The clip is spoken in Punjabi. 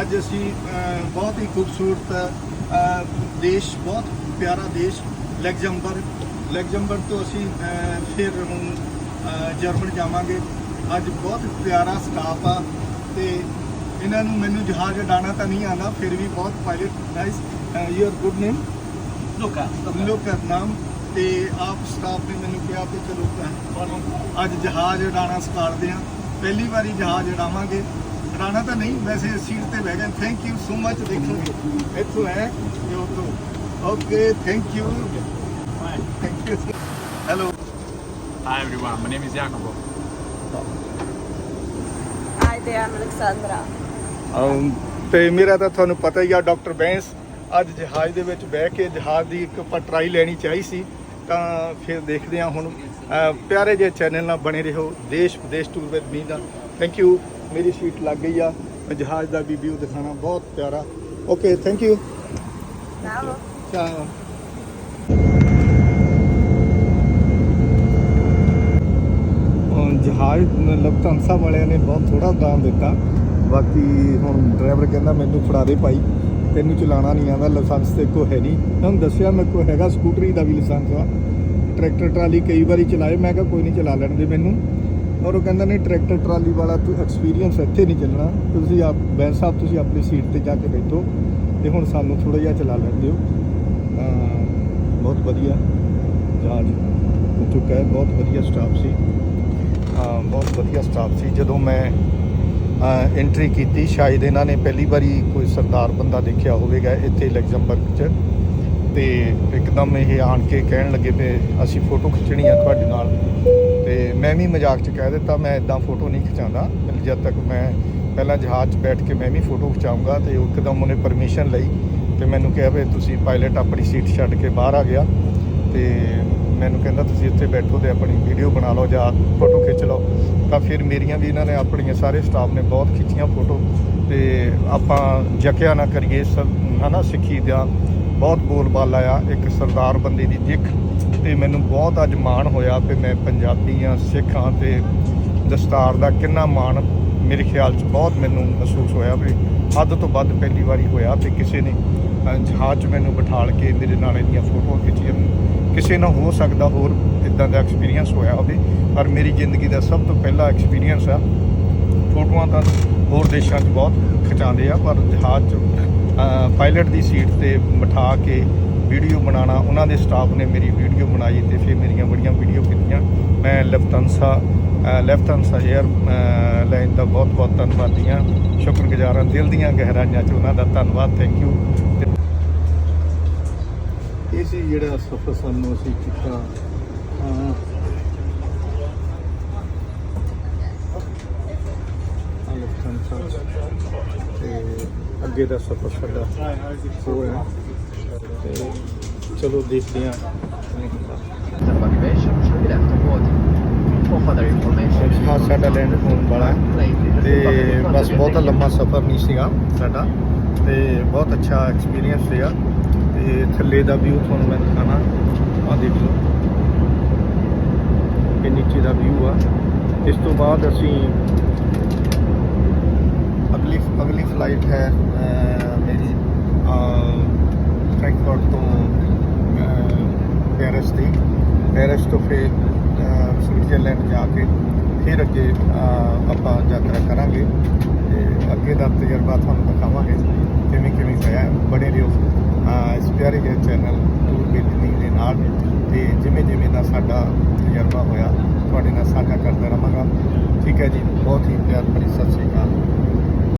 ਅੱਜ ਅਸੀਂ ਬਹੁਤ ਹੀ ਖੂਬਸੂਰਤ ਦੇਸ਼ ਬਹੁਤ ਪਿਆਰਾ ਦੇਸ਼ ਲੈਗਜ਼ਮਬਰਗ ਲੈਗਜ਼ਮਬਰਗ ਤੋਂ ਅਸੀਂ ਫਿਰ ਹੁਣ ਜਰਮਨ ਜਾਵਾਂਗੇ। ਅੱਜ ਬਹੁਤ ਪਿਆਰਾ ਸਟਾਫ ਆ ਤੇ ਇਹਨਾਂ ਨੂੰ ਮੈਨੂੰ ਜਹਾਜ਼ ਉਡਾਉਣਾ ਤਾਂ ਨਹੀਂ ਆਉਂਦਾ ਫਿਰ ਵੀ ਬਹੁਤ pilot nice your good name Luca. ਲੋਕ ਨਾਮ। ਤੇ ਆਪ ਸਟਾਫ ਨੇ ਮੈਨੂੰ ਕਿਹਾ ਕਿ ਚਲੋ ਅਹ, ਅੱਜ ਜਹਾਜ਼ ਉਡਾਉਣਾ ਸਿਖਾਉਂਦੇ ਆ। ਪਹਿਲੀ ਵਾਰੀ ਜਹਾਜ਼ ਉਡਾਵਾਂਗੇ। ਉਡਾਉਣਾ ਤਾਂ ਨਹੀਂ ਵੈਸੇ ਸੀਟ ਤੇ ਬਹਿ ਗਏ। ਥੈਂਕ ਯੂ ਸੋ ਮਚ ਦੇਖੋ। ਇੱਥੋਂ ਹੈ ਇਹ ਉੱਥੋਂ। Okay thank you thank you hello everyone, my name is Jacopo. Hi there, I'm Alexandra. Um, ਤੇ ਮੇਰਾ ਤਾਂ ਤੁਹਾਨੂੰ ਪਤਾ ਹੀ ਆ ਡਾਕਟਰ ਬੈਂਸ ਅੱਜ ਜਹਾਜ਼ ਦੇ ਵਿੱਚ ਬਹਿ ਕੇ ਜਹਾਜ਼ ਦੀ ਇੱਕ ਪਟਰਾਈ ਲੈਣੀ ਚਾਹੀ ਸੀ। ਤਾਂ ਫਿਰ ਦੇਖਦੇ ਹਾਂ ਹੁਣ ਪਿਆਰੇ ਜਿਹੇ ਚੈਨਲ ਨਾਲ ਬਣੇ ਰਹੋ ਦੇਸ਼ ਵਿਦੇਸ਼ ਟੂਰ ਵਿਦ ਮੀ ਦਾ। ਥੈਂਕ ਯੂ ਮੇਰੀ ਸੀਟ ਲੱਗ ਗਈ ਆ। ਮੈਂ ਜਹਾਜ਼ ਦਾ ਵੀ ਵਿਊ ਦਿਖਾਣਾ ਬਹੁਤ ਪਿਆਰਾ। Okay thank you Ciao. ਚਾਓ ਜਹਾਜ਼ ਲਫਟਾਂਸਾ ਵਾਲਿਆਂ ਨੇ ਬਹੁਤ ਥੋੜਾ ਦਾਮ ਦਿੱਤਾ। ਬਾਕੀ ਹੁਣ ਡਰਾਈਵਰ ਕਹਿੰਦਾ ਮੈਨੂੰ ਫੜਾ ਦੇ ਭਾਈ। ਤੈਨੂੰ ਚਲਾਉਣਾ ਨਹੀਂ ਆਉਂਦਾ ਲਾਇਸੈਂਸ ਤੇ ਕੋ ਹੈ ਨਹੀਂ। ਤੁਹਾਨੂੰ ਦੱਸਿਆ ਮੇਰੇ ਕੋ ਹੈਗਾ ਸਕੂਟਰੀ ਦਾ ਵੀ ਲਾਇਸੈਂਸ ਆ ਟਰੈਕਟਰ ਟਰਾਲੀ ਕਈ ਵਾਰੀ ਚਲਾਏ, ਮੈਂ ਕਿਹਾ ਕੋਈ ਨਹੀਂ ਚਲਾ ਲੈਣ ਦੇ ਮੈਨੂੰ। ਔਰ ਉਹ ਕਹਿੰਦਾ, ਨਹੀਂ, ਟਰੈਕਟਰ ਟਰਾਲੀ ਵਾਲਾ ਤੂੰ ਐਕਸਪੀਰੀਅੰਸ ਇੱਥੇ ਨਹੀਂ ਚੱਲਣਾ। ਤੁਸੀਂ ਆਪ, ਬੈਂਸ ਸਾਹਿਬ, ਤੁਸੀਂ ਆਪਣੀ ਸੀਟ ਤੇ ਜਾ ਕੇ ਬੈਠੋ ਤੇ ਹੁਣ ਸਾਨੂੰ ਥੋੜਾ ਜਿਹਾ ਚਲਾ ਲੈਣ ਦਿਓ। ਤਾਂ ਬਹੁਤ ਵਧੀਆ ਜਹਾਜ਼ ਹੋ ਚੁੱਕਾ ਹੈ ਬਹੁਤ ਵਧੀਆ ਸਟਾਫ ਸੀ। ਬਹੁਤ ਵਧੀਆ ਸਟਾਫ ਸੀ। ਜਦੋਂ ਮੈਂ ਐਂਟਰੀ ਕੀਤੀ, ਸ਼ਾਇਦ ਇਹਨਾਂ ਨੇ ਪਹਿਲੀ ਵਾਰੀ ਕੋਈ ਸਰਦਾਰ ਬੰਦਾ ਦੇਖਿਆ ਹੋਵੇਗਾ ਇੱਥੇ ਲਗਜ਼ਮਬਰਗ 'ਚ। ਤੇ ਇੱਕਦਮ ਇਹ ਆਣ ਕੇ ਕਹਿਣ ਲੱਗੇ ਪਏ ਅਸੀਂ ਫੋਟੋ ਖਿੱਚਣੀ ਆ ਤੁਹਾਡੇ ਨਾਲ। ਤੇ ਮੈਂ ਵੀ ਮਜ਼ਾਕ 'ਚ ਕਹਿ ਦਿੱਤਾ, ਮੈਂ ਇਦਾਂ ਫੋਟੋ ਨਹੀਂ ਖਿਚਾਉਂਦਾ। ਜਦ ਤੱਕ ਮੈਂ ਪਹਿਲਾਂ ਜਹਾਜ਼ 'ਚ ਬੈਠ ਕੇ ਮੈਂ ਵੀ ਫੋਟੋ ਖਿਚਾਉਂਗਾ ਤੇ ਉਹ ਇੱਕਦਮ ਉਹਨੇ ਪਰਮਿਸ਼ਨ ਲਈ ਤੇ ਮੈਨੂੰ ਕਿਹਾ ਵੀ ਤੁਸੀਂ ਪਾਇਲਟ ਆਪਣੀ ਸੀਟ ਛੱਡ ਕੇ ਬਾਹਰ ਆ ਗਿਆ। ਤੇ ਮੈਨੂੰ ਕਹਿੰਦਾ, ਤੁਸੀਂ ਇੱਥੇ ਬੈਠੋ ਤੇ ਆਪਣੀ ਵੀਡੀਓ ਬਣਾ ਲਓ ਜਾਂ ਫੋਟੋ ਖਿੱਚ ਲਓ। ਤਾਂ ਫਿਰ ਮੇਰੀਆਂ ਵੀ ਇਹਨਾਂ ਨੇ ਆਪਣੀਆਂ ਸਾਰੇ ਸਟਾਫ ਨੇ ਬਹੁਤ ਖਿੱਚੀਆਂ ਫੋਟੋ। ਤੇ ਆਪਾਂ ਜਕਿਆ ਨਾ ਕਰੀਏ ਸ- ਹਨਾ, ਸਿੱਖੀ ਦਾ ਬਹੁਤ ਬੋਲਬਾਲਾ ਆ, ਇੱਕ ਸਰਦਾਰ ਬੰਦੇ ਦੀ ਦਿੱਖ ਤੇ ਮੈਨੂੰ ਬਹੁਤ ਅੱਜ ਮਾਣ ਹੋਇਆ ਕਿ ਮੈਂ ਪੰਜਾਬੀ ਆ, ਸਿੱਖ ਹਾਂ ਤੇ ਦਸਤਾਰ ਦਾ ਕਿੰਨਾ ਮਾਣ ਮੇਰੇ ਖਿਆਲ 'ਚ ਬਹੁਤ ਮੈਨੂੰ ਮਹਿਸੂਸ ਹੋਇਆ ਵੀ ਹੱਦ ਤੋਂ ਵੱਧ ਪਹਿਲੀ ਵਾਰੀ ਹੋਇਆ ਤੇ ਕਿਸੇ ਨੇ ਜਹਾਜ਼ 'ਚ ਮੈਨੂੰ ਬਿਠਾਲ ਕੇ ਮੇਰੇ ਨਾਲ ਇਹਦੀਆਂ ਫੋਟੋਆਂ ਖਿੱਚੀਆਂ। ਕਿਸੇ ਨਾਲ ਹੋ ਸਕਦਾ ਹੋਰ ਇਦਾਂ ਦਾ ਐਕਸਪੀਰੀਅੰਸ ਹੋਇਆ ਹੋਵੇ, ਪਰ ਮੇਰੀ ਜ਼ਿੰਦਗੀ ਦਾ ਸਭ ਤੋਂ ਪਹਿਲਾ ਐਕਸਪੀਰੀਅੰਸ ਆ। ਫੋਟੋਆਂ ਤਾਂ ਹੋਰ ਦੇਸ਼ਾਂ 'ਚ ਬਹੁਤ ਖਿਚਾਉਂਦੇ ਆ, ਪਰ ਜਹਾਜ਼ 'ਚ ਪਾਇਲਟ ਦੀ ਸੀਟ ਤੇ ਬਿਠਾ ਕੇ ਵੀਡੀਓ ਬਣਾਉਣਾ, ਉਹਨਾਂ ਦੇ ਸਟਾਫ ਨੇ ਮੇਰੀ ਵੀਡੀਓ ਬਣਾਈ ਤੇ ਫਿਰ ਮੇਰੀਆਂ ਬੜੀਆਂ ਵੀਡੀਓ ਕੀਤੀਆਂ। ਮੈਂ ਲੈਫਟਨਸਾ ਲੈਫਟਨਸਾ ਏਅਰ ਲਾਈਨ ਦਾ ਬਹੁਤ ਬਹੁਤ ਧੰਨਵਾਦੀ ਹਾਂ। ਸ਼ੁਕਰਗੁਜ਼ਾਰ ਹਾਂ, ਦਿਲ ਦੀਆਂ ਗਹਿਰਾਈਆਂ 'ਚ ਉਹਨਾਂ ਦਾ ਧੰਨਵਾਦ ਥੈਂਕ ਯੂ ਇਹ ਸੀ ਜਿਹੜਾ ਸਫ਼ਰ ਸਾਨੂੰ ਅਸੀਂ ਕੀਤਾ। ਅੱਗੇ ਦਾ ਸਫ਼ਰ ਸਾਡਾ ਹੋ। ਰਿਹਾ ਤੇ ਚਲੋ ਦੇਖਦੇ ਹਾਂ। ਸਾਡਾ ਲੈਂਡ ਵਾਲਾ ਤੇ ਬਸ ਬਹੁਤਾ ਲੰਮਾ ਸਫ਼ਰ ਨਹੀਂ ਸੀਗਾ ਸਾਡਾ। ਤੇ ਬਹੁਤ ਅੱਛਾ ਐਕਸਪੀਰੀਅੰਸ ਸੀਗਾ। ਤੇ ਥੱਲੇ ਦਾ ਵਿਊ ਤੁਹਾਨੂੰ ਮੈਂ ਦਿਖਾਣਾ। ਆ ਦੇਖ ਲਓ। ਇਹ ਨੀਚੇ ਦਾ ਵਿਊ ਆ। ਇਸ ਤੋਂ ਬਾਅਦ ਅਸੀਂ ਅਗਲੀ ਅਗਲੀ ਫਲਾਈਟ ਹੈ ਅਹ, ਮੇਰੀ ਫ੍ਰੈਂਕਫਰਟ ਤੋਂ ਅਹ, ਪੈਰਿਸ ਦੀ। ਪੈਰਿਸ ਤੋਂ ਫਿਰ ਸਵਿਟਜ਼ਰਲੈਂਡ ਜਾ ਕੇ ਫਿਰ ਅੱਗੇ ਆਪਾਂ ਯਾਤਰਾ ਕਰਾਂਗੇ ਤੇ ਅੱਗੇ ਦਾ ਤਜਰਬਾ ਤੁਹਾਨੂੰ ਦਿਖਾਵਾਂਗੇ ਕਿਵੇਂ ਕਿਵੇਂ ਹੋਇਆ ਬੜੇ ਰਹੋ। ਅਹ, ਇਸ ਪਿਆਰੇ ਜਿਹੇ ਚੈਨਲ ਟੂਰ ਬਿਲਡਿੰਗ ਦੇ ਨਾਲ ਤੇ ਜਿਵੇਂ ਜਿਵੇਂ ਦਾ ਸਾਡਾ ਤਜਰਬਾ ਹੋਇਆ ਤੁਹਾਡੇ ਨਾਲ ਸਾਂਝਾ ਕਰਦਾ ਰਹਾਂਗਾ। ਠੀਕ ਹੈ ਜੀ ਬਹੁਤ ਹੀ ਪਿਆਰ ਭਰੀ ਸਤਿ ਸ੍ਰੀ ਅਕਾਲ।